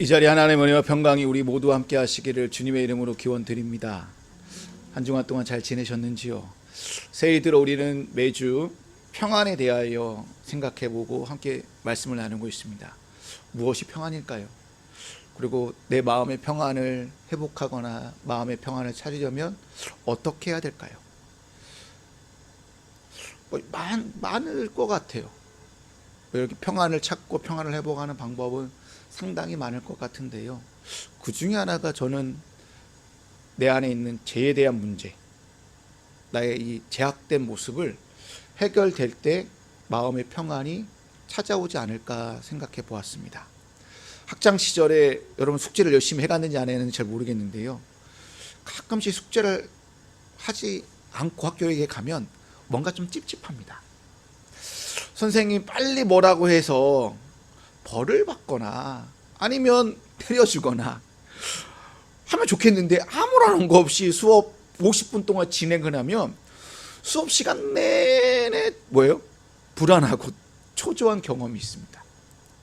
이 자리 하나님의 은혜와 평강이 우리 모두 함께 하시기를 주님의 이름으로 기원 드립니다. 한 주간 동안 잘 지내셨는지요? 새해 들어 우리는 매주 평안에 대하여 생각해보고 함께 말씀을 나누고 있습니다. 무엇이 평안일까요? 그리고 내 마음의 평안을 회복하거나 마음의 평안을 찾으려면 어떻게 해야 될까요? 뭐 많, 많을 것 같아요. 뭐 이렇게 평안을 찾고 평안을 회복하는 방법은 상당히 많을 것 같은데요. 그 중에 하나가 저는 내 안에 있는 죄에 대한 문제, 나의 이 제약된 모습을 해결될 때 마음의 평안이 찾아오지 않을까 생각해 보았습니다. 학창 시절에 여러분 숙제를 열심히 해갔는지 안 했는지 잘 모르겠는데요. 가끔씩 숙제를 하지 않고 학교에 가면 뭔가 좀 찝찝합니다. 선생님 빨리 뭐라고 해서 벌을 받거나 아니면 때려주거나 하면 좋겠는데 아무런 거 없이 수업 50분 동안 진행을 하면 수업 시간 내내 뭐예요? 불안하고 초조한 경험이 있습니다.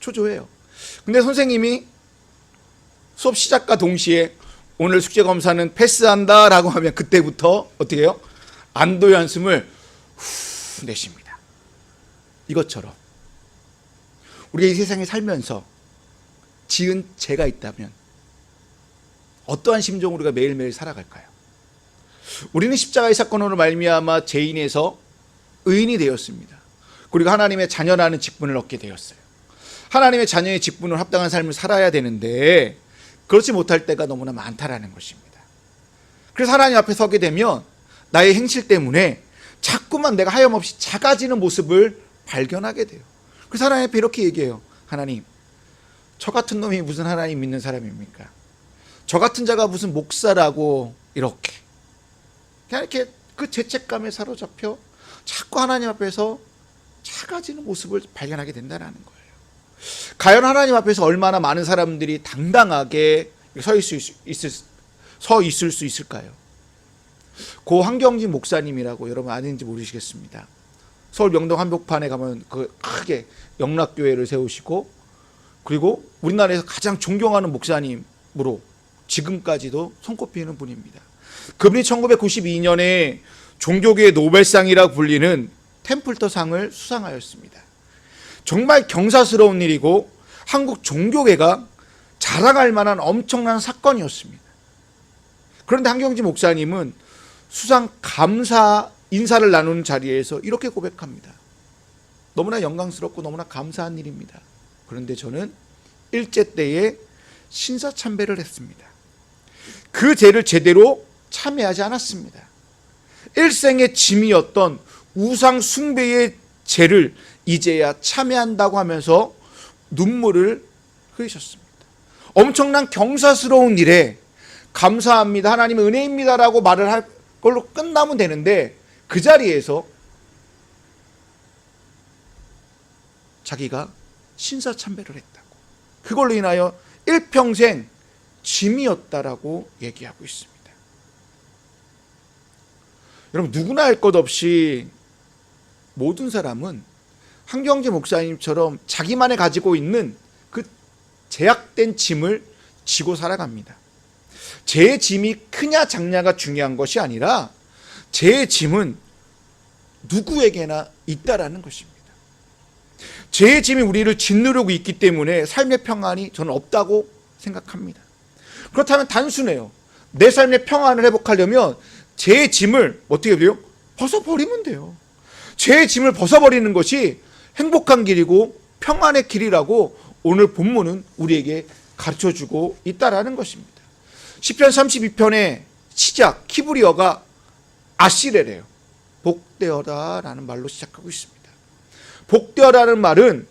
초조해요. 근데 선생님이 수업 시작과 동시에 오늘 숙제 검사는 패스한다 라고 하면 그때부터 어떻게 해요? 안도의 한숨을 후 내쉽니다. 이것처럼 우리가 이 세상에 살면서 지은 죄가 있다면 어떠한 심정으로 우리가 매일매일 살아갈까요? 우리는 십자가의 사건으로 말미암아 죄인에서 의인이 되었습니다. 그리고 하나님의 자녀라는 직분을 얻게 되었어요. 하나님의 자녀의 직분을 합당한 삶을 살아야 되는데 그렇지 못할 때가 너무나 많다라는 것입니다. 그래서 하나님 앞에 서게 되면 나의 행실 때문에 자꾸만 내가 하염없이 작아지는 모습을 발견하게 돼요. 그래서 하나님 앞에 이렇게 얘기해요. 하나님, 저 같은 놈이 무슨 하나님 믿는 사람입니까? 저 같은 자가 무슨 목사라고 이렇게 그냥 이렇게 그 죄책감에 사로잡혀 자꾸 하나님 앞에서 작아지는 모습을 발견하게 된다는 거예요. 과연 하나님 앞에서 얼마나 많은 사람들이 당당하게 서 있을 수, 있을, 서 있을 수 있을까요? 고 한경진 목사님이라고 여러분 아는지 모르시겠습니다. 서울 명동 한복판에 가면 그 크게 영락교회를 세우시고 그리고 우리나라에서 가장 존경하는 목사님으로 지금까지도 손꼽히는 분입니다. 그분이 1992년에 종교계의 노벨상이라 불리는 템플터상을 수상하였습니다. 정말 경사스러운 일이고 한국 종교계가 자랑할 만한 엄청난 사건이었습니다. 그런데 한경지 목사님은 수상 감사 인사를 나누는 자리에서 이렇게 고백합니다. 너무나 영광스럽고 너무나 감사한 일입니다. 그런데 저는 일제 때에 신사 참배를 했습니다. 그 죄를 제대로 참여하지 않았습니다. 일생의 짐이었던 우상 숭배의 죄를 이제야 참여한다고 하면서 눈물을 흘리셨습니다. 엄청난 경사스러운 일에 감사합니다. 하나님의 은혜입니다라고 말을 할 걸로 끝나면 되는데 그 자리에서 자기가 신사 참배를 했다고. 그걸로 인하여 일평생 짐이었다라고 얘기하고 있습니다. 여러분 누구나 할 것 없이 모든 사람은 한경재 목사님처럼 자기만이 가지고 있는 그 제약된 짐을 지고 살아갑니다. 제 짐이 크냐 작냐가 중요한 것이 아니라 제 짐은 누구에게나 있다라는 것입니다. 제 짐이 우리를 짓누르고 있기 때문에 삶의 평안이 저는 없다고 생각합니다. 그렇다면 단순해요. 내 삶의 평안을 회복하려면 제 짐을 어떻게 돼요? 벗어버리면 돼요. 제 짐을 벗어버리는 것이 행복한 길이고 평안의 길이라고 오늘 본문은 우리에게 가르쳐 주고 있다라는 것입니다. 10편 32편의 시작 키브리어가 아시레래요. 복되어라라는 말로 시작하고 있습니다. 복되어라는 말은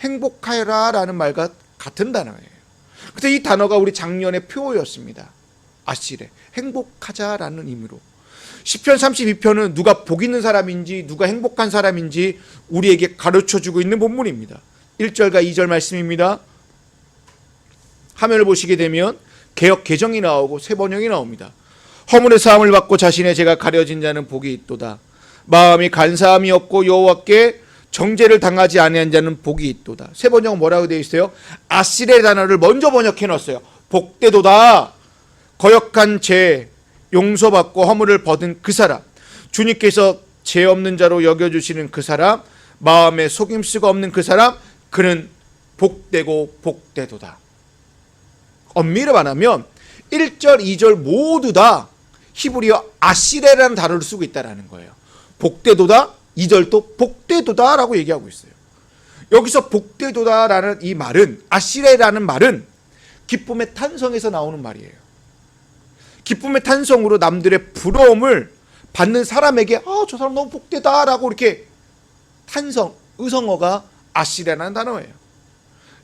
행복하여라라는 말과 같은 단어예요. 그래서 이 단어가 우리 작년의 표어였습니다. 아시레 행복하자라는 의미로 10편 32편은 누가 복 있는 사람인지 누가 행복한 사람인지 우리에게 가르쳐 주고 있는 본문입니다. 1절과 2절 말씀입니다. 화면을 보시게 되면 개혁 개정이 나오고 세 번역이 나옵니다. 허물의 사함을 받고 자신의 죄가 가려진 자는 복이 있도다. 마음이 간사함이 없고 여호와께 정죄를 당하지 아니한 자는 복이 있도다. 세 번역은 뭐라고 되어 있어요? 아실의 단어를 먼저 번역해 놨어요. 복되도다. 거역한 죄 용서받고 허물을 벗은 그 사람 주님께서 죄 없는 자로 여겨 주시는 그 사람 마음에 속임수가 없는 그 사람 그는 복되고 복되도다. 엄밀히 말하면 1절, 2절 모두 다 히브리어 아시레라는 단어를 쓰고 있다라는 거예요. 복되도다, 2절도 복되도다라고 얘기하고 있어요. 여기서 복되도다라는 이 말은 아시레라는 말은 기쁨의 탄성에서 나오는 말이에요. 기쁨의 탄성으로 남들의 부러움을 받는 사람에게 아, 저 사람 너무 복되다라고 이렇게 탄성, 의성어가 아시레라는 단어예요.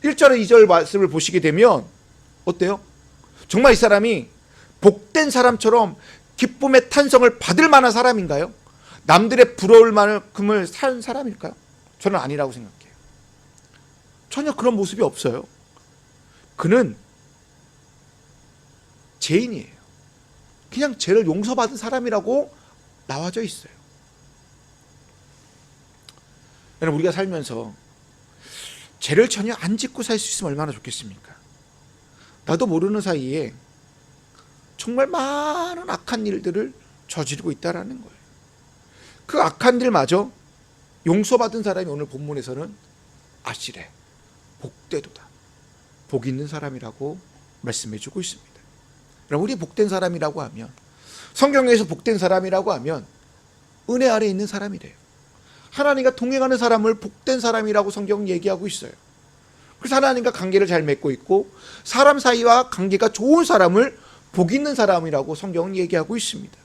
1절에 2절 말씀을 보시게 되면 어때요? 정말 이 사람이 복된 사람처럼 기쁨의 탄성을 받을 만한 사람인가요? 남들의 부러울 만큼을 산 사람일까요? 저는 아니라고 생각해요. 전혀 그런 모습이 없어요. 그는 죄인이에요. 그냥 죄를 용서받은 사람이라고 나와져 있어요. 여러분 우리가 살면서 죄를 전혀 안 짓고 살 수 있으면 얼마나 좋겠습니까? 나도 모르는 사이에 정말 많은 악한 일들을 저지르고 있다라는 거예요. 그 악한 일마저 용서받은 사람이 오늘 본문에서는 아시래 복되도다. 복 있는 사람이라고 말씀해 주고 있습니다. 여러분 우리 복된 사람이라고 하면 성경에서 복된 사람이라고 하면 은혜 아래 있는 사람이래요. 하나님과 동행하는 사람을 복된 사람이라고 성경은 얘기하고 있어요. 그래서 하나님과 관계를 잘 맺고 있고 사람 사이와 관계가 좋은 사람을 복 있는 사람이라고 성경은 얘기하고 있습니다.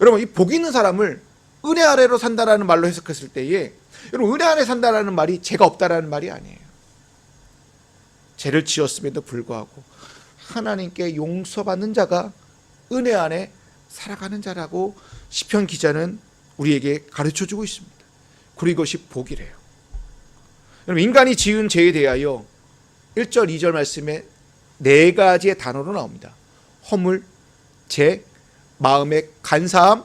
여러분 이 복 있는 사람을 은혜 아래로 산다라는 말로 해석했을 때에 여러분 은혜 아래 산다라는 말이 죄가 없다라는 말이 아니에요. 죄를 지었음에도 불구하고 하나님께 용서받는 자가 은혜 안에 살아가는 자라고 시편 기자는 우리에게 가르쳐 주고 있습니다. 그리고 이것이 복이래요. 여러분 인간이 지은 죄에 대하여 1절, 2절 말씀에 네 가지의 단어로 나옵니다. 허물, 죄, 마음의 간사함,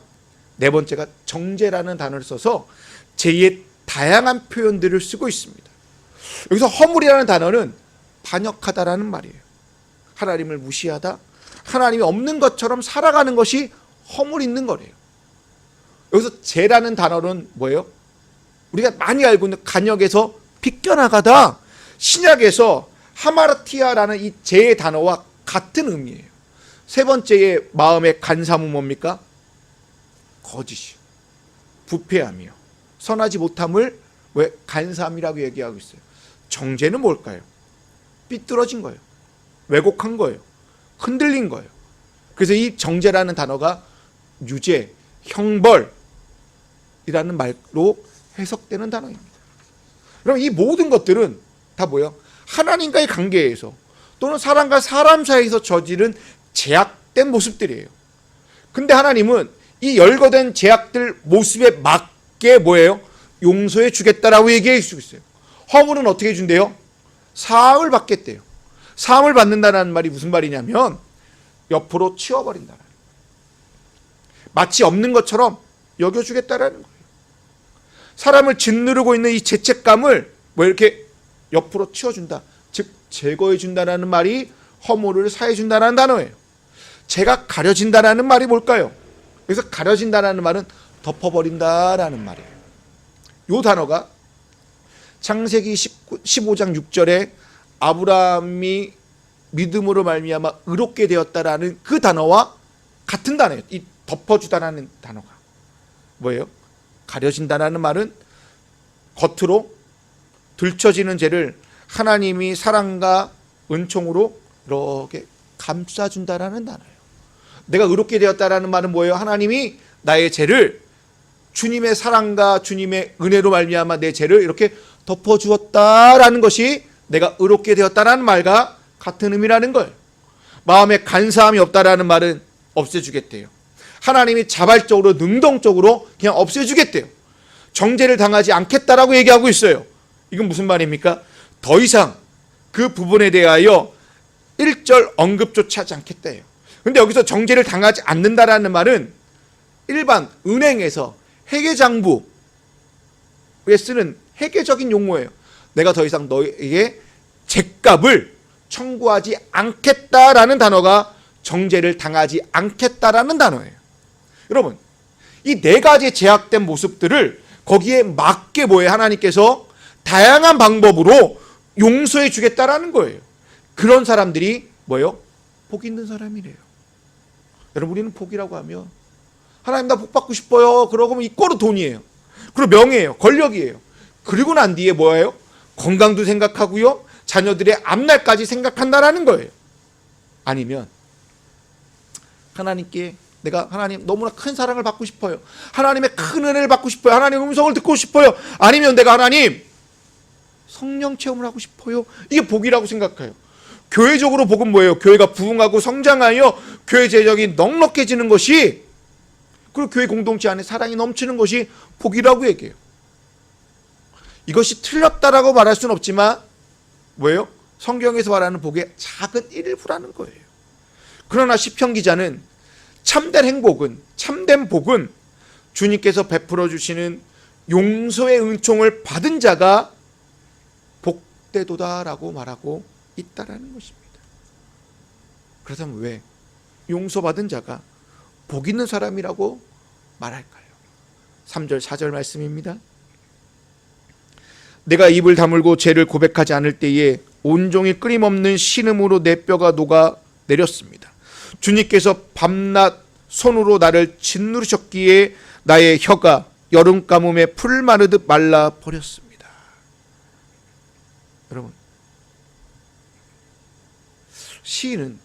네 번째가 정죄라는 단어를 써서 죄의 다양한 표현들을 쓰고 있습니다. 여기서 허물이라는 단어는 반역하다라는 말이에요. 하나님을 무시하다, 하나님이 없는 것처럼 살아가는 것이 허물 있는 거래요. 여기서 죄라는 단어는 뭐예요? 우리가 많이 알고 있는 간역에서 비껴나가다 신약에서 하마르티아라는 이 죄의 단어와 같은 의미예요. 세 번째의 마음의 간사함은 뭡니까? 거짓이요. 부패함이요. 선하지 못함을 왜 간사함이라고 얘기하고 있어요. 정죄는 뭘까요? 삐뚤어진 거예요. 왜곡한 거예요. 흔들린 거예요. 그래서 이 정죄라는 단어가 유죄, 형벌이라는 말로 해석되는 단어입니다. 그럼 이 모든 것들은 다 뭐예요? 하나님과의 관계에서 또는 사람과 사람 사이에서 저지른 제약된 모습들이에요. 근데 하나님은 이 열거된 제약들 모습에 맞게 뭐예요? 용서해 주겠다라고 얘기해 주고 있어요. 허물은 어떻게 준대요? 사함을 받겠대요. 사함을 받는다는 말이 무슨 말이냐면 옆으로 치워버린다는 마치 없는 것처럼 여겨주겠다라는 거예요. 사람을 짓누르고 있는 이 죄책감을 뭐 이렇게 옆으로 치워준다. 즉 제거해준다라는 말이 허물을 사해준다라는 단어예요. 죄가 가려진다라는 말이 뭘까요? 그래서 가려진다라는 말은 덮어버린다라는 말이에요. 요 단어가 창세기 19, 15장 6절에 아브라함이 믿음으로 말미암아 의롭게 되었다라는 그 단어와 같은 단어예요. 이 덮어주다라는 단어가 뭐예요? 가려진다라는 말은 겉으로 들춰지는 죄를 하나님이 사랑과 은총으로 이렇게 감싸준다라는 단어예요. 내가 의롭게 되었다라는 말은 뭐예요? 하나님이 나의 죄를 주님의 사랑과 주님의 은혜로 말미암아 내 죄를 이렇게 덮어 주었다라는 것이 내가 의롭게 되었다라는 말과 같은 의미라는 거예요. 마음에 간사함이 없다라는 말은 없애주겠대요. 하나님이 자발적으로 능동적으로 그냥 없애주겠대요. 정죄를 당하지 않겠다라고 얘기하고 있어요. 이건 무슨 말입니까? 더 이상 그 부분에 대하여 1절 언급조차 하지 않겠다예요. 근데 여기서 정죄를 당하지 않는다라는 말은 일반 은행에서 회계장부 쓰는 회계적인 용어예요. 내가 더 이상 너에게 죄값을 청구하지 않겠다라는 단어가 정죄를 당하지 않겠다라는 단어예요. 여러분, 이 네 가지 제약된 모습들을 거기에 맞게 뭐에 하나님께서 다양한 방법으로 용서해 주겠다라는 거예요. 그런 사람들이 뭐예요? 복 있는 사람이래요. 여러분 우리는 복이라고 하면 하나님 나 복 받고 싶어요. 그러고 이 꼴은 돈이에요. 그리고 명예예요. 권력이에요. 그리고 난 뒤에 뭐예요? 건강도 생각하고요. 자녀들의 앞날까지 생각한다라는 거예요. 아니면 하나님께 내가 하나님 너무나 큰 사랑을 받고 싶어요. 하나님의 큰 은혜를 받고 싶어요. 하나님의 음성을 듣고 싶어요. 아니면 내가 하나님 성령 체험을 하고 싶어요. 이게 복이라고 생각해요. 교회적으로 복은 뭐예요? 교회가 부흥하고 성장하여 교회 재정이 넉넉해지는 것이 그리고 교회 공동체 안에 사랑이 넘치는 것이 복이라고 얘기해요. 이것이 틀렸다라고 말할 수는 없지만 뭐예요? 성경에서 말하는 복의 작은 일부라는 거예요. 그러나 시편 기자는 참된 행복은 참된 복은 주님께서 베풀어 주시는 용서의 은총을 받은 자가 복되도다라고 말하고 있다라는 것입니다. 그렇다면 왜 용서받은 자가 복 있는 사람이라고 말할까요? 3절 4절 말씀입니다. 내가 입을 다물고 죄를 고백하지 않을 때에 온종일 끊임없는 신음으로 내 뼈가 녹아 내렸습니다. 주님께서 밤낮 손으로 나를 짓누르셨기에 나의 혀가 여름 가뭄에 풀 마르듯 말라 버렸습니다. 여러분 시인은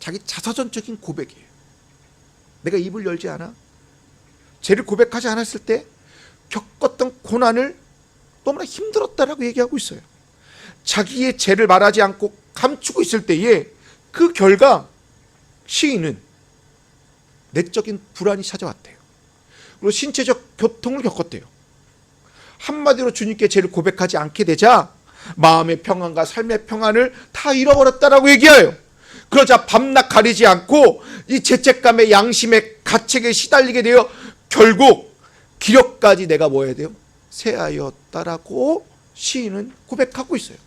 자기 자서전적인 고백이에요. 내가 입을 열지 않아 죄를 고백하지 않았을 때 겪었던 고난을 너무나 힘들었다라고 얘기하고 있어요. 자기의 죄를 말하지 않고 감추고 있을 때에 그 결과 시인은 내적인 불안이 찾아왔대요. 그리고 신체적 고통을 겪었대요. 한마디로 주님께 죄를 고백하지 않게 되자 마음의 평안과 삶의 평안을 다 잃어버렸다라고 얘기해요. 그러자 밤낮 가리지 않고 이 죄책감의 양심의 가책에 시달리게 되어 결국 기력까지 내가 뭐 해야 돼요? 세하였다라고 시인은 고백하고 있어요.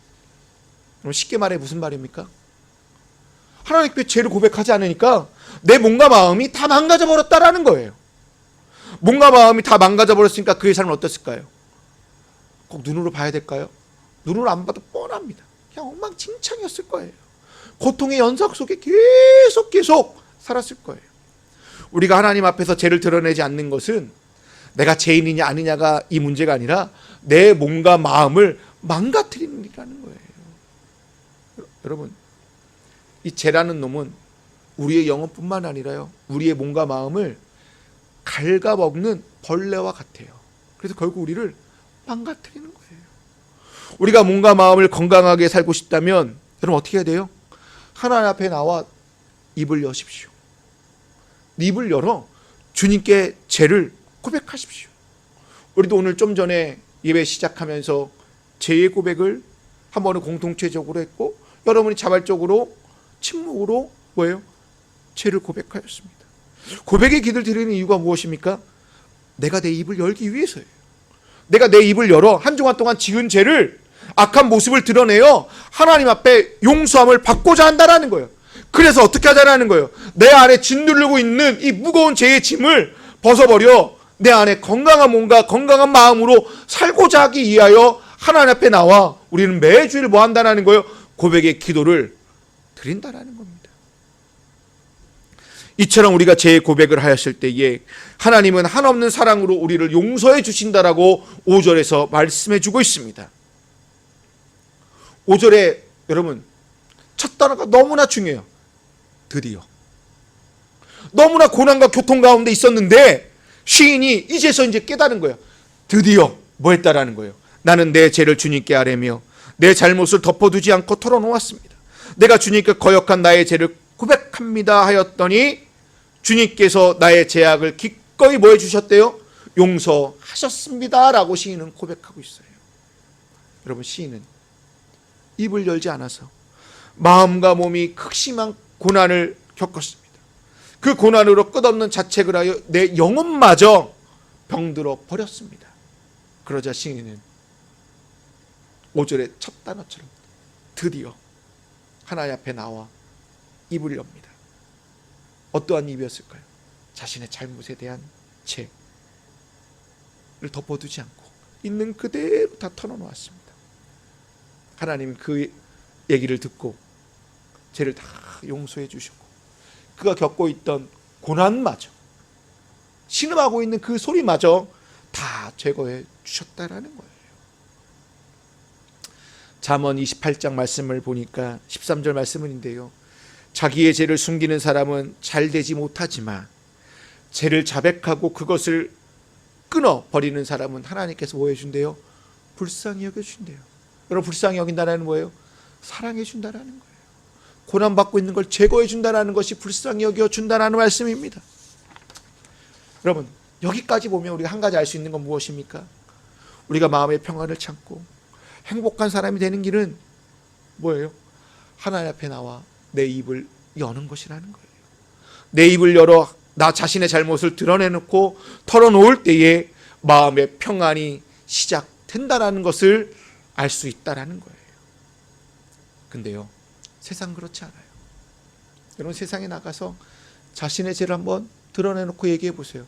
그럼 쉽게 말해 무슨 말입니까? 하나님께 죄를 고백하지 않으니까 내 몸과 마음이 다 망가져 버렸다라는 거예요. 몸과 마음이 다 망가져 버렸으니까 그의 삶은 어땠을까요? 꼭 눈으로 봐야 될까요? 눈으로 안 봐도 뻔합니다. 그냥 엉망진창이었을 거예요. 고통의 연속 속에 계속 계속 살았을 거예요. 우리가 하나님 앞에서 죄를 드러내지 않는 것은 내가 죄인이냐 아니냐가 이 문제가 아니라 내 몸과 마음을 망가뜨리는 일이라는 거예요. 여러분, 이 죄라는 놈은 우리의 영혼뿐만 아니라요. 우리의 몸과 마음을 갉아먹는 벌레와 같아요. 그래서 결국 우리를 망가뜨리는 거예요. 우리가 몸과 마음을 건강하게 살고 싶다면 여러분 어떻게 해야 돼요? 하나님 앞에 나와 입을 여십시오. 입을 열어 주님께 죄를 고백하십시오. 우리도 오늘 좀 전에 예배 시작하면서 죄의 고백을 한 번은 공동체적으로 했고 여러분이 자발적으로 침묵으로 뭐예요? 죄를 고백하였습니다. 고백의 기도를 드리는 이유가 무엇입니까? 내가 내 입을 열기 위해서예요. 내가 내 입을 열어 한 주간 동안 지은 죄를 악한 모습을 드러내어 하나님 앞에 용서함을 받고자 한다라는 거예요. 그래서 어떻게 하자라는 거예요. 내 안에 짓누르고 있는 이 무거운 죄의 짐을 벗어버려 내 안에 건강한 몸과 건강한 마음으로 살고자 하기 위하여 하나님 앞에 나와 우리는 매주일 뭐 한다는 거예요? 고백의 기도를 드린다라는 겁니다. 이처럼 우리가 제 고백을 하였을 때에 하나님은 한없는 사랑으로 우리를 용서해 주신다라고 5절에서 말씀해 주고 있습니다. 5절에 여러분 첫 단어가 너무나 중요해요. 드디어. 너무나 고난과 교통 가운데 있었는데 시인이 이제서 이제 깨달은 거예요. 드디어 뭐 했다라는 거예요. 나는 내 죄를 주님께 아뢰며 내 잘못을 덮어두지 않고 털어놓았습니다. 내가 주님께 거역한 나의 죄를 고백합니다 하였더니 주님께서 나의 죄악을 기꺼이 뭐 해 주셨대요? 용서하셨습니다라고 시인은 고백하고 있어요. 여러분 시인은 입을 열지 않아서 마음과 몸이 극심한 고난을 겪었습니다. 그 고난으로 끝없는 자책을 하여 내 영혼마저 병들어 버렸습니다. 그러자 시인은 5절의 첫 단어처럼 드디어 하나님 앞에 나와 입을 엽니다. 어떠한 입이었을까요? 자신의 잘못에 대한 죄를 덮어두지 않고 있는 그대로 다 털어놓았습니다. 하나님 그 얘기를 듣고 죄를 다 용서해 주시고 그가 겪고 있던 고난마저 신음하고 있는 그 소리마저 다 제거해 주셨다라는 거예요. 잠언 28장 말씀을 보니까 13절 말씀은인데요. 자기의 죄를 숨기는 사람은 잘 되지 못하지만 죄를 자백하고 그것을 끊어 버리는 사람은 하나님께서 뭐 해준대요? 불쌍히 여겨준대요. 여러분 불쌍히 여긴다는 뭐예요? 사랑해 준다라는 거예요. 고난 받고 있는 걸 제거해 준다라는 것이 불쌍히 여겨 준다라는 말씀입니다. 여러분 여기까지 보면 우리가 한 가지 알 수 있는 건 무엇입니까? 우리가 마음의 평안을 찾고 행복한 사람이 되는 길은 뭐예요? 하나님 앞에 나와 내 입을 여는 것이라는 거예요. 내 입을 열어 나 자신의 잘못을 드러내놓고 털어놓을 때에 마음의 평안이 시작된다라는 것을 알 수 있다라는 거예요. 근데요, 세상 그렇지 않아요. 여러분 세상에 나가서 자신의 죄를 한번 드러내놓고 얘기해 보세요.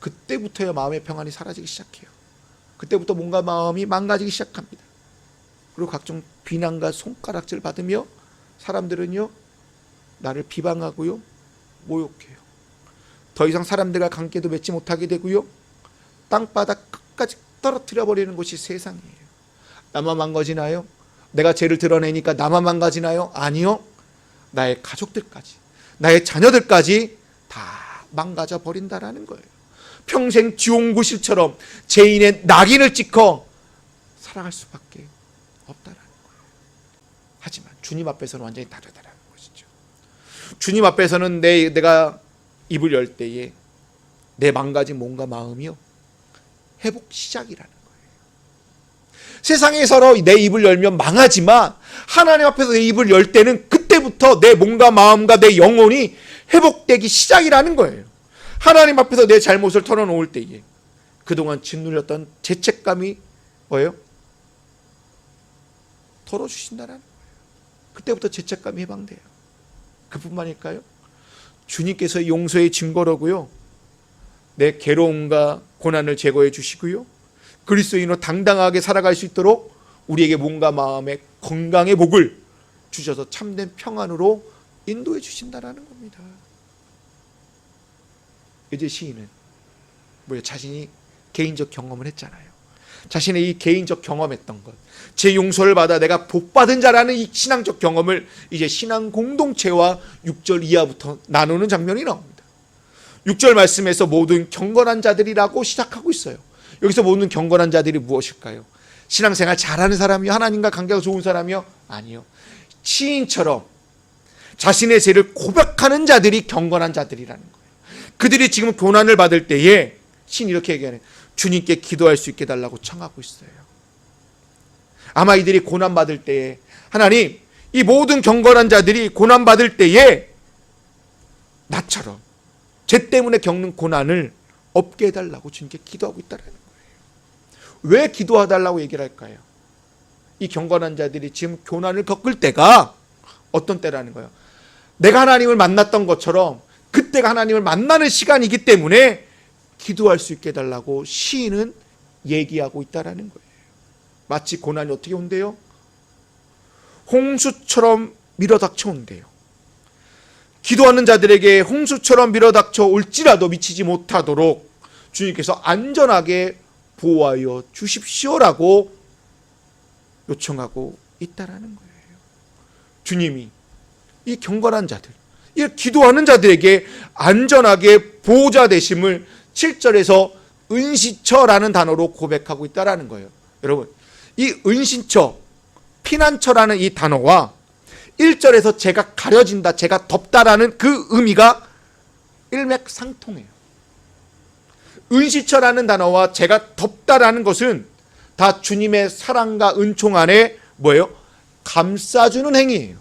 그때부터야 마음의 평안이 사라지기 시작해요. 그때부터 뭔가 마음이 망가지기 시작합니다. 그리고 각종 비난과 손가락질 받으며 사람들은요 나를 비방하고요 모욕해요. 더 이상 사람들과 관계도 맺지 못하게 되고요 땅바닥 끝까지 떨어뜨려 버리는 것이 세상이에요. 나만 망가지나요? 내가 죄를 드러내니까 나만 망가지나요? 아니요. 나의 가족들까지, 나의 자녀들까지 다 망가져 버린다라는 거예요. 평생 지옥구실처럼 죄인의 낙인을 찍어 살아갈 수밖에 없다라는 거예요. 하지만 주님 앞에서는 완전히 다르다라는 것이죠. 주님 앞에서는 내 내가 입을 열 때에 내 망가진 몸과 마음이요 회복 시작이라는 거예요. 세상에 서로 내 입을 열면 망하지만 하나님 앞에서 내 입을 열 때는 그때부터 내 몸과 마음과 내 영혼이 회복되기 시작이라는 거예요. 하나님 앞에서 내 잘못을 털어놓을 때에 그동안 짓눌렸던 죄책감이 뭐예요? 털어주신다라는 거예요. 그때부터 죄책감이 해방돼요. 그뿐만일까요? 주님께서 용서의 증거로고요. 내 괴로움과 고난을 제거해 주시고요. 그리스도인으로 당당하게 살아갈 수 있도록 우리에게 몸과 마음의 건강의 복을 주셔서 참된 평안으로 인도해 주신다라는 겁니다. 이제 시인은 뭐야 자신이 개인적 경험을 했잖아요. 자신의 이 개인적 경험했던 것, 제 용서를 받아 내가 복 받은 자라는 이 신앙적 경험을 이제 신앙 공동체와 6절 이하부터 나누는 장면이 나옵니다. 6절 말씀에서 모든 경건한 자들이라고 시작하고 있어요. 여기서 모든 경건한 자들이 무엇일까요? 신앙생활 잘하는 사람이요? 하나님과 관계가 좋은 사람이요? 아니요. 시인처럼 자신의 죄를 고백하는 자들이 경건한 자들이라는 거예요. 그들이 지금 고난을 받을 때에 신 이렇게 얘기하네. 주님께 기도할 수 있게 달라고 청하고 있어요. 아마 이들이 고난 받을 때에 하나님 이 모든 경건한 자들이 고난 받을 때에 나처럼 죄 때문에 겪는 고난을 없게 해달라고 주님께 기도하고 있다는 거예요. 왜 기도해달라고 얘기를 할까요? 이 경건한 자들이 지금 고난을 겪을 때가 어떤 때라는 거예요. 내가 하나님을 만났던 것처럼 그때가 하나님을 만나는 시간이기 때문에 기도할 수 있게 해달라고 시인은 얘기하고 있다라는 거예요. 마치 고난이 어떻게 온대요? 홍수처럼 밀어닥쳐 온대요. 기도하는 자들에게 홍수처럼 밀어닥쳐 올지라도 미치지 못하도록 주님께서 안전하게 보호하여 주십시오라고 요청하고 있다라는 거예요. 주님이 이 경건한 자들, 이 기도하는 자들에게 안전하게 보호자 되심을 7절에서 은시처라는 단어로 고백하고 있다라는 거예요. 여러분, 이 은신처, 피난처라는 이 단어와 1절에서 제가 가려진다, 제가 덥다라는 그 의미가 일맥상통해요. 은시처라는 단어와 제가 덥다라는 것은 다 주님의 사랑과 은총 안에 뭐예요? 감싸주는 행위예요.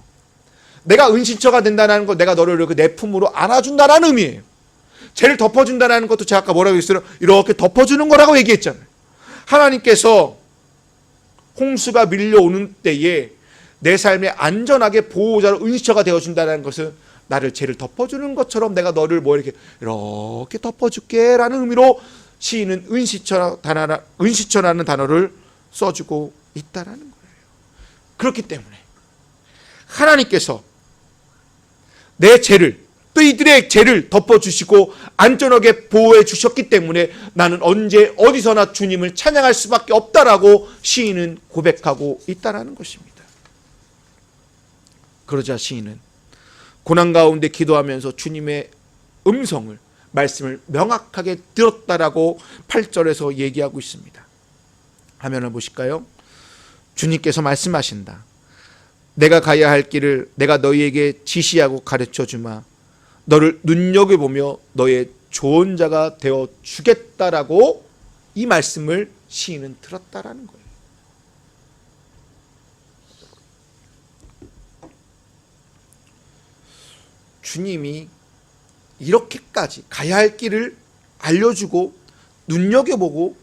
내가 은신처가 된다는 거, 내가 너를 그내 품으로 안아준다라는 의미예요. 죄를 덮어준다는 것도 제가 아까 뭐라고 했어요? 이렇게 덮어주는 거라고 얘기했잖아요. 하나님께서 홍수가 밀려오는 때에 내 삶에 안전하게 보호자로 은시처가 되어준다는 것은 나를 죄를 덮어주는 것처럼 내가 너를 뭐 이렇게 이렇게 덮어줄게라는 의미로 시인은 은시처 단어 은시처라는 단어를 써주고 있다라는 거예요. 그렇기 때문에 하나님께서 내 죄를 또 이들의 죄를 덮어주시고 안전하게 보호해 주셨기 때문에 나는 언제 어디서나 주님을 찬양할 수밖에 없다라고 시인은 고백하고 있다라는 것입니다. 그러자 시인은 고난 가운데 기도하면서 주님의 음성을 말씀을 명확하게 들었다라고 8절에서 얘기하고 있습니다. 화면을 보실까요? 주님께서 말씀하신다. 내가 가야 할 길을 내가 너희에게 지시하고 가르쳐 주마. 너를 눈여겨보며 너의 좋은 자가 되어 주겠다라고 이 말씀을 시인은 들었다라는 거예요. 주님이 이렇게까지 가야 할 길을 알려주고 눈여겨보고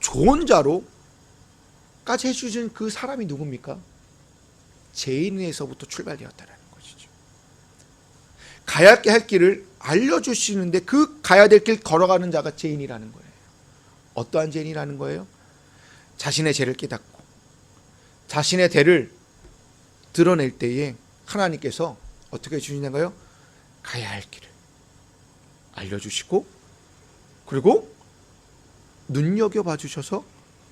좋은 자로까지 해주신 그 사람이 누굽니까? 죄인에서부터 출발되었다라는 것이죠. 가야 할 길을 알려주시는데 그 가야 될 길 걸어가는 자가 죄인이라는 거예요. 어떠한 죄인이라는 거예요? 자신의 죄를 깨닫고 자신의 죄를 드러낼 때에 하나님께서 어떻게 주시냐고요? 가야 할 길을 알려주시고 그리고 눈여겨봐 주셔서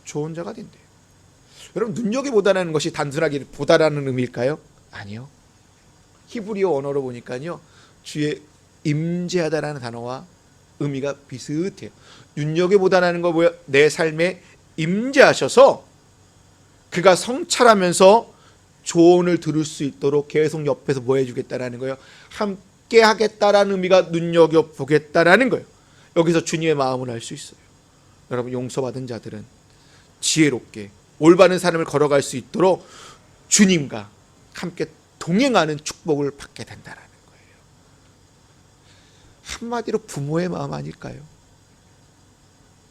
좋은 자가 된대요. 여러분 눈여겨보다라는 것이 단순하게 보다라는 의미일까요? 아니요. 히브리어 언어로 보니까요. 주의 임재하다라는 단어와 의미가 비슷해요. 눈여겨보다라는 거 뭐야? 내 삶에 임재하셔서 그가 성찰하면서 조언을 들을 수 있도록 계속 옆에서 뭐 해주겠다라는 거예요. 함께 하겠다라는 의미가 눈여겨 보겠다라는 거예요. 여기서 주님의 마음을 알 수 있어요. 여러분 용서받은 자들은 지혜롭게 올바른 삶을 걸어갈 수 있도록 주님과 함께 동행하는 축복을 받게 된다라는. 한마디로 부모의 마음 아닐까요?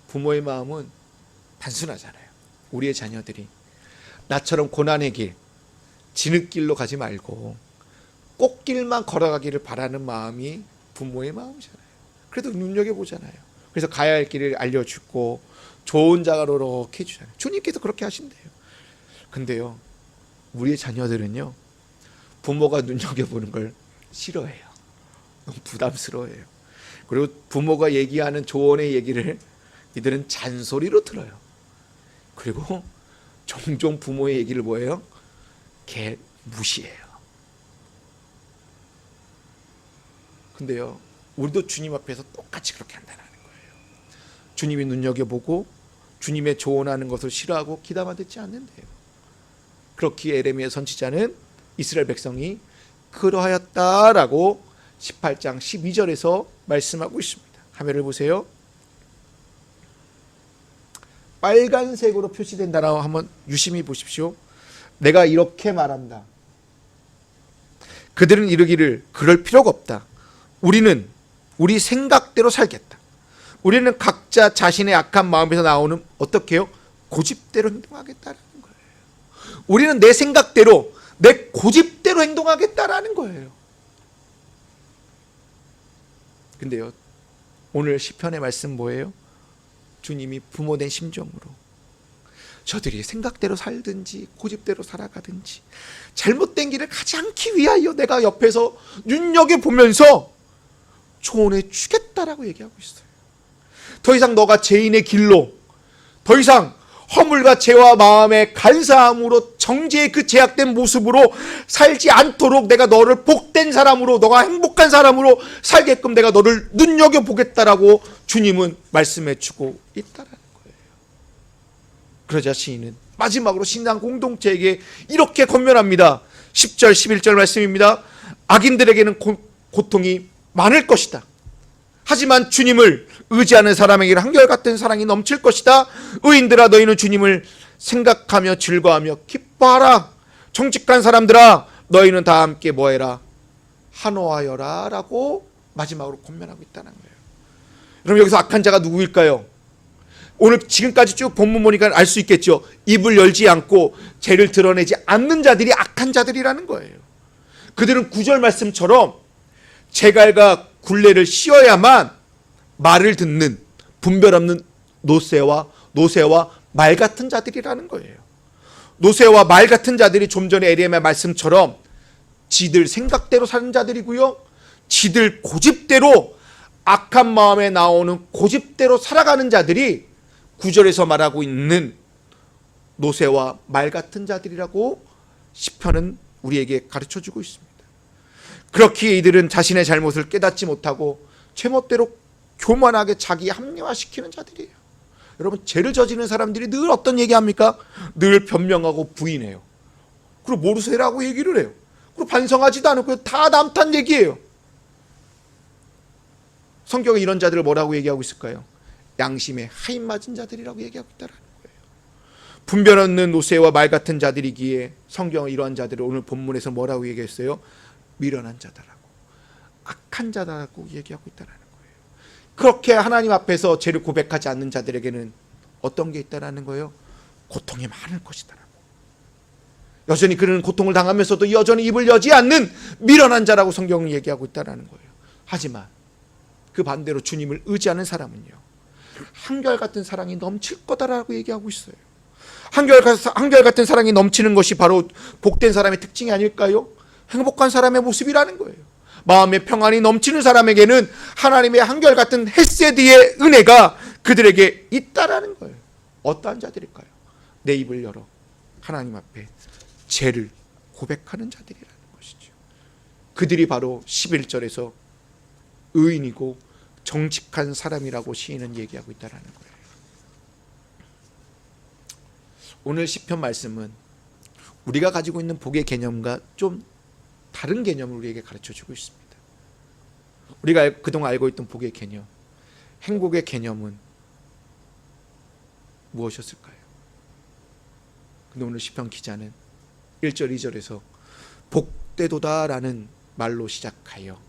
부모의 마음은 단순하잖아요. 우리의 자녀들이 나처럼 고난의 길, 진흙길로 가지 말고 꽃길만 걸어가기를 바라는 마음이 부모의 마음이잖아요. 그래도 눈여겨 보잖아요. 그래서 가야 할 길을 알려주고 좋은 자가로 이렇게 해주잖아요. 주님께서 그렇게 하신대요. 근데요, 우리의 자녀들은요, 부모가 눈여겨보는 걸 싫어해요. 부담스러워해요. 그리고 부모가 얘기하는 조언의 얘기를 이들은 잔소리로 들어요. 그리고 종종 부모의 얘기를 뭐예요? 개 무시해요. 근데요, 우리도 주님 앞에서 똑같이 그렇게 한다는 거예요. 주님이 눈여겨보고 주님의 조언하는 것을 싫어하고 귀담아 듣지 않는데요. 그렇기에 에레미야 선지자는 이스라엘 백성이 그러하였다라고 18장 12절에서 말씀하고 있습니다. 화면을 보세요. 빨간색으로 표시된 단어 한번 유심히 보십시오. 내가 이렇게 말한다. 그들은 이르기를 그럴 필요가 없다. 우리는 우리 생각대로 살겠다. 우리는 각자 자신의 악한 마음에서 나오는 어떻게요? 고집대로 행동하겠다는 거예요. 우리는 내 생각대로 내 고집대로 행동하겠다라는 거예요. 근데요. 오늘 시편의 말씀 뭐예요? 주님이 부모된 심정으로 저들이 생각대로 살든지 고집대로 살아가든지 잘못된 길을 가지 않기 위하여 내가 옆에서 눈여겨 보면서 조언해 주겠다라고 얘기하고 있어요. 더 이상 너가 죄인의 길로 더 이상 허물과 죄와 마음의 간사함으로 정죄의 그 제약된 모습으로 살지 않도록 내가 너를 복된 사람으로 너가 행복한 사람으로 살게끔 내가 너를 눈여겨 보겠다라고 주님은 말씀해 주고 있다라는 거예요. 그러자 시인은 마지막으로 신앙 공동체에게 이렇게 권면합니다. 10절 11절 말씀입니다. 악인들에게는 고, 고통이 많을 것이다. 하지만 주님을 의지하는 사람에게는 한결같은 사랑이 넘칠 것이다. 의인들아 너희는 주님을 생각하며 즐거워하며 기뻐하라. 정직한 사람들아 너희는 다 함께 뭐해라? 한호하여라 라고 마지막으로 권면하고 있다는 거예요. 그럼 여기서 악한 자가 누구일까요? 오늘 지금까지 쭉 본문 보니까 알 수 있겠죠. 입을 열지 않고 죄를 드러내지 않는 자들이 악한 자들이라는 거예요. 그들은 구절 말씀처럼 제갈과 굴레를 씌어야만 말을 듣는 분별 없는 노새와 노새와 말 같은 자들이라는 거예요. 노새와 말 같은 자들이 좀 전에 에리엠의 말씀처럼 지들 생각대로 사는 자들이고요. 지들 고집대로 악한 마음에 나오는 고집대로 살아가는 자들이 구절에서 말하고 있는 노새와 말 같은 자들이라고 시편은 우리에게 가르쳐 주고 있습니다. 그렇기에 이들은 자신의 잘못을 깨닫지 못하고 제멋대로 교만하게 자기 합리화시키는 자들이에요. 여러분 죄를 저지르는 사람들이 늘 어떤 얘기합니까? 늘 변명하고 부인해요. 그리고 모르세라고 얘기를 해요. 그리고 반성하지도 않고 다 남탄 얘기예요. 성경에 이런 자들을 뭐라고 얘기하고 있을까요? 양심에 하인 맞은 자들이라고 얘기하고 있다라는 거예요. 분별 없는 노새와 말 같은 자들이기에 성경은 이러한 자들을 오늘 본문에서 뭐라고 얘기했어요? 미련한 자다라고 악한 자다라고 얘기하고 있다라는 거예요. 그렇게 하나님 앞에서 죄를 고백하지 않는 자들에게는 어떤 게 있다라는 거예요? 고통이 많을 것이다라고. 여전히 그는 고통을 당하면서도 여전히 입을 여지 않는 미련한 자라고 성경은 얘기하고 있다라는 거예요. 하지만 그 반대로 주님을 의지하는 사람은요. 한결같은 사랑이 넘칠 거다라고 얘기하고 있어요. 한결, 한결 같은 사랑이 넘치는 것이 바로 복된 사람의 특징이 아닐까요? 행복한 사람의 모습이라는 거예요. 마음의 평안이 넘치는 사람에게는 하나님의 한결같은 헤세드의 은혜가 그들에게 있다라는 거예요. 어떠한 자들일까요? 내 입을 열어 하나님 앞에 죄를 고백하는 자들이라는 것이죠. 그들이 바로 11절에서 의인이고 정직한 사람이라고 시인은 얘기하고 있다라는 거예요. 오늘 시편 말씀은 우리가 가지고 있는 복의 개념과 좀 다른 개념을 우리에게 가르쳐 주고 있습니다. 우리가 알- 그동안 알고 있던 복의 개념, 행복의 개념은 무엇이었을까요? 근데 오늘 시편 기자는 1절 2절에서 복되도다라는 말로 시작하여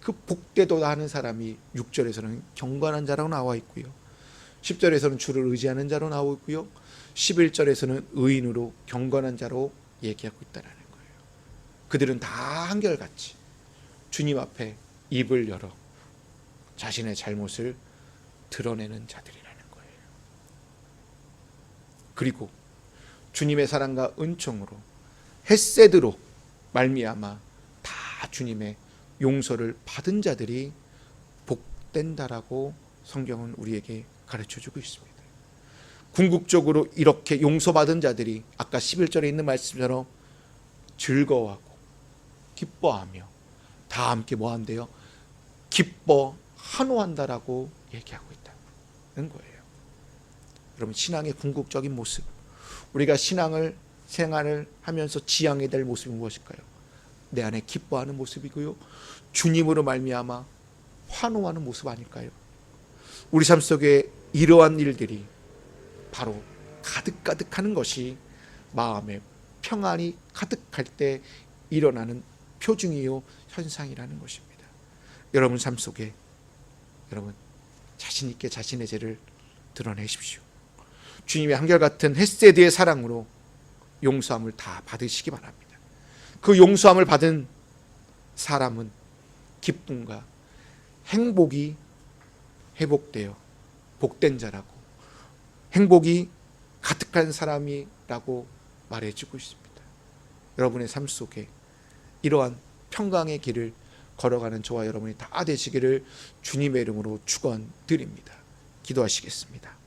그 복되도다 하는 사람이 6절에서는 경건한 자라고 나와 있고요. 10절에서는 주를 의지하는 자로 나오고 있고요. 11절에서는 의인으로 경건한 자로 얘기하고 거예요. 그들은 다 한결같이 주님 앞에 입을 열어 자신의 잘못을 드러내는 자들이라는 거예요. 그리고 주님의 사랑과 은총으로 햇세드로 말미암아 다 주님의 용서를 받은 자들이 복된다라고 성경은 우리에게 가르쳐 주고 있습니다. 궁극적으로 이렇게 용서받은 자들이 아까 11절에 있는 말씀처럼 즐거워하고 기뻐하며 다 함께 뭐 한대요? 기뻐 한호한다라고 얘기하고 있다는 거예요. 여러분 신앙의 궁극적인 모습 우리가 신앙을 생활을 하면서 지향해야 될 모습이 무엇일까요? 내 안에 기뻐하는 모습이고요. 주님으로 말미암아 환호하는 모습 아닐까요? 우리 삶 속에 이러한 일들이 바로 가득가득하는 것이 마음에 평안이 가득할 때 일어나는 표징이요 현상이라는 것입니다. 여러분 삶 속에 여러분 자신 있게 자신의 죄를 드러내십시오. 주님의 한결같은 햇세드의 사랑으로 용서함을 다 받으시기 바랍니다. 그 용서함을 받은 사람은 기쁨과 행복이 회복되어 복된 자라고 행복이 가득한 사람이라고 말해주고 있습니다. 여러분의 삶 속에 이러한 평강의 길을 걸어가는 저와 여러분이 다 되시기를 주님의 이름으로 축원드립니다. 기도하시겠습니다.